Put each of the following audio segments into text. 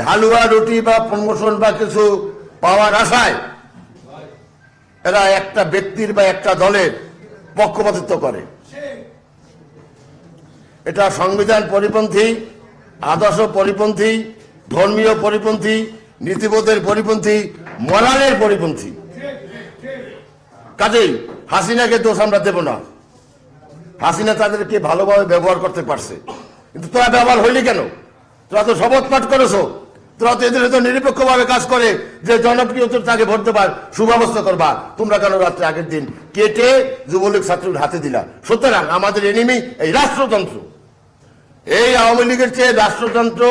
হালুয়া রুটি বা প্রমোশন বা কিছু পাওয়ার আশায় এরা একটা ব্যক্তির বা একটা দলের পক্ষপাতিত্ব করে। এটা সংবিধান পরিপন্থী, আদর্শ পরিপন্থী, ধর্মীয় পরিপন্থী, নীতিবোধের পরিপন্থী, মরালের পরিপন্থী। কাজেই হাসিনাকে দোষ আমরা দেব না। হাসিনা তাদেরকে ভালোভাবে ব্যবহার করতে পারছে। কিন্তু তোরা ব্যবহার হইলি কেন? তোরা তো শপথ পাঠ করেছ। তোরা তো এদের তো নিরপেক্ষভাবে কাজ করে যে জনপ্রিয় তাকে ভোট দেবার সুব্যবস্থা করবা। তোমরা কেন রাত্রে আগের দিন কেটে যুবলীগ ছাত্রীর হাতে দিলা? সুতরাং আমাদের এনিমি এই রাষ্ট্রতন্ত্র। এই আওয়ামী লীগের চেয়ে রাষ্ট্রতন্ত্র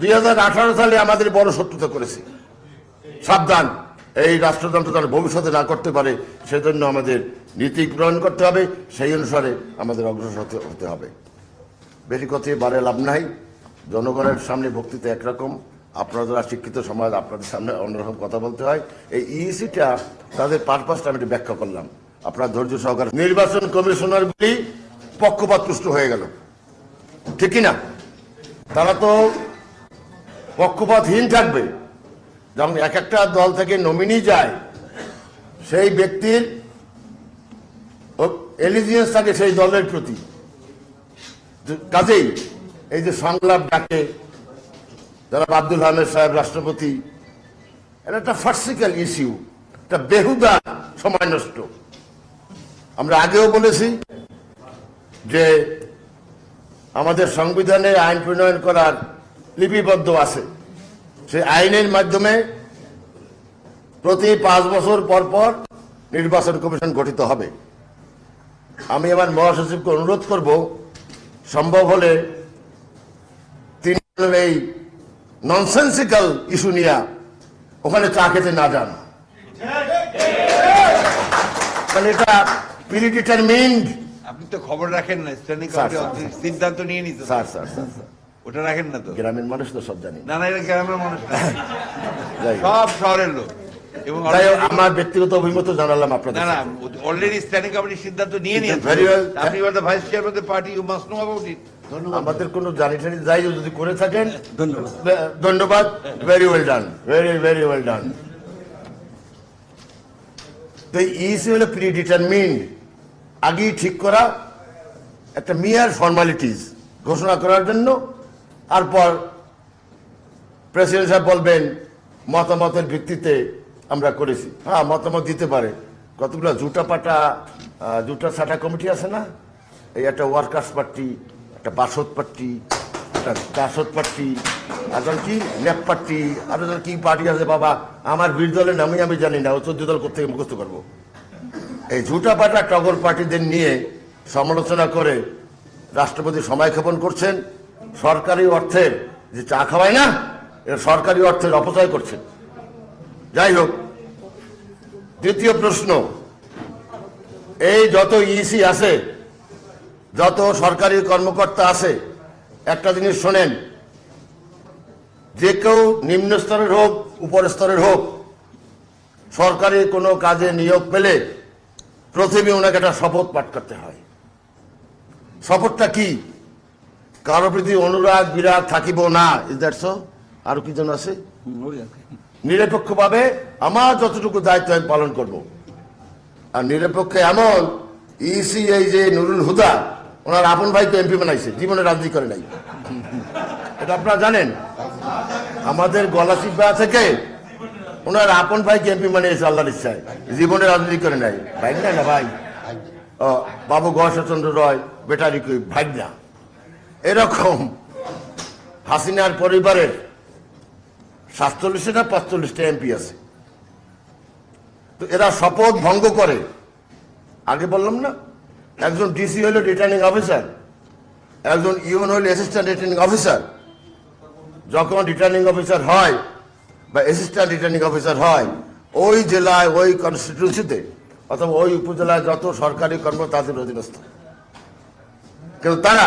দুই হাজার আঠারো সালে আমাদের বড় শত্রুতা করেছে। সাবধান, এই রাষ্ট্রতন্ত্র তার ভবিষ্যতে না করতে পারে, সেজন্য আমাদের নীতি প্রণয়ন করতে হবে, সেই অনুসারে আমাদের অগ্রসর হতে হতে হবে। বেশি কথায় বারে লাভ নাই। জনগণের সামনে বক্তৃতা একরকম। আপনারা যারা শিক্ষিত সমাজ, আপনাদের সামনে অন্যরকম কথা বলতে হয়, এই ইসিটা তাদের পারপাসটা আমি একটু ব্যাখ্যা করলাম। আপনার ধৈর্য সহকারে নির্বাচন কমিশনারগুলি পক্ষপাতপুষ্ট হয়ে গেল। ঠিক কি না? তারা তো পক্ষপাতহীন থাকবে। যখন এক একটা দল থেকে নমিনি যায়, সেই ব্যক্তির এলিজিয়েন্স থাকে সেই দলের প্রতি। কাজেই এই যে সংলাপ ডাকে যারা আব্দুল আহমেদ সাহেব, রাষ্ট্রপতি। এটা একটা ফার্সিক্যাল ইস্যু একটা বেহুদা সময় নষ্ট। আমরা আগেও বলেছি যে আমাদের সংবিধানে আইন প্রণয়ন করার লিপিবদ্ধ আছে। সেই আইনের মাধ্যমে প্রতি পাঁচ বছর পর পর নির্বাচন কমিশন গঠিত হবে। আমি আমার মহাসচিবকে অনুরোধ করব, সম্ভব হলে তিনি এই ননসেন্সিক্যাল ইস্যু নিয়ে ওখানে চা খেতে না যান। মানে এটা প্রিডিটারমিন্ড আপনি তো খবর রাখেন না স্ট্যান্ডিং কমিটি সিদ্ধান্ত নিয়ে নিতে স্যার স্যার স্যার। ওটা রাখেন না তো। গ্রামের মানুষ তো সব জানি। না না এটা গ্রামের মানুষ। সব শহরের লোক। এবং আমার ব্যক্তিগত অভিমত জানালাম আপনাদের না না অলরেডি স্ট্যান্ডিং কমিটি সিদ্ধান্ত নিয়ে নিয়েছে. আপনি vice chairman the party you must know about it আমাদের কোনো জানি টানি যাই যদি করে থাকেন ধন্যবাদ। ধন্যবাদ। Very well done very very well done তো ইসি হলো প্রি ডিটারমিন্ড আগেই ঠিক করা একটা মিয়ার ফর্মালিটিস ঘোষণা করার জন্য। তারপর প্রেসিডেন্ট সাহেব বলবেন মতামতের ভিত্তিতে আমরা করেছি। হ্যাঁ মতামত দিতে পারে। কতগুলো জুটা পাটা জুটা সাটা কমিটি আছে না? এই একটা ওয়ার্কার্স পার্টি একটা বাসদ পার্টি একটা চাষদ পার্টি একজন কি? ন্যাপ পার্টি আর একজন কি পার্টি আছে? বাবা, আমার বীর দলের নামই আমি জানি না ও চোদ্দ দল করতে মুখস্থ করব। এই ঝুটা পাটা টগর পার্টিদের নিয়ে সমালোচনা করে রাষ্ট্রপতি সময় ক্ষেপণ করছেন। সরকারি অর্থের যে চা খাওয়ায় না এটা সরকারি অর্থের অপচয় করছেন যাই হোক, দ্বিতীয় প্রশ্ন, এই যত ইসি আছে যত সরকারি কর্মকর্তা আছে, একটা জিনিস শোনেন, যে কেউ নিম্ন স্তরের হোক উপর স্তরের হোক, সরকারি কোনো কাজে নিয়োগ পেলে প্রথমে ওনাকে একটা শপথ পাঠ করতে হয়। শপথটা কি? কারও প্রতি অনুরাগ, বিরাগ থাকিব না ইজ দ্যাট সো আরও কি জন আছে? নিরপেক্ষভাবে আমার যতটুকু দায়িত্ব আমি পালন করব। আর নিরপেক্ষ এমন ইসি এই যে নুরুল হুদা ওনার আপন ভাইকে এমপি বানাইছে জীবনে রাজনীতি করে নাই। এটা আপনারা জানেন? আমাদের গলা গলাচিপা থেকে ওনার আপন ভাইকে এমপি বানিয়েছে আল্লাহর ইচ্ছায়। জীবনে রাজনীতি করে নাই। ভাই না না ভাই? ও, বাবু গহসচন্দ্র রয় বেটারি কই? ভাই না। এরকম হাসিনার পরিবারের সাতচল্লিশে না পাঁচচল্লিশটা এমপি আছে। তো এরা শপথ ভঙ্গ করে। আগে বললাম না? একজন ডিসি হলো রিটার্নিং অফিসার একজন ইউন হলো অ্যাসিস্ট্যান্ট রিটার্নিং অফিসার যখন রিটার্নিং অফিসার হয় বা অ্যাসিস্ট্যান্ট রিটার্নিং অফিসার হয়, ওই জেলায়, ওই কনস্টিটিউন্সিতে অথবা ওই উপজেলায় যত সরকারি কর্ম তাদের অধীনস্থ। কিন্তু তারা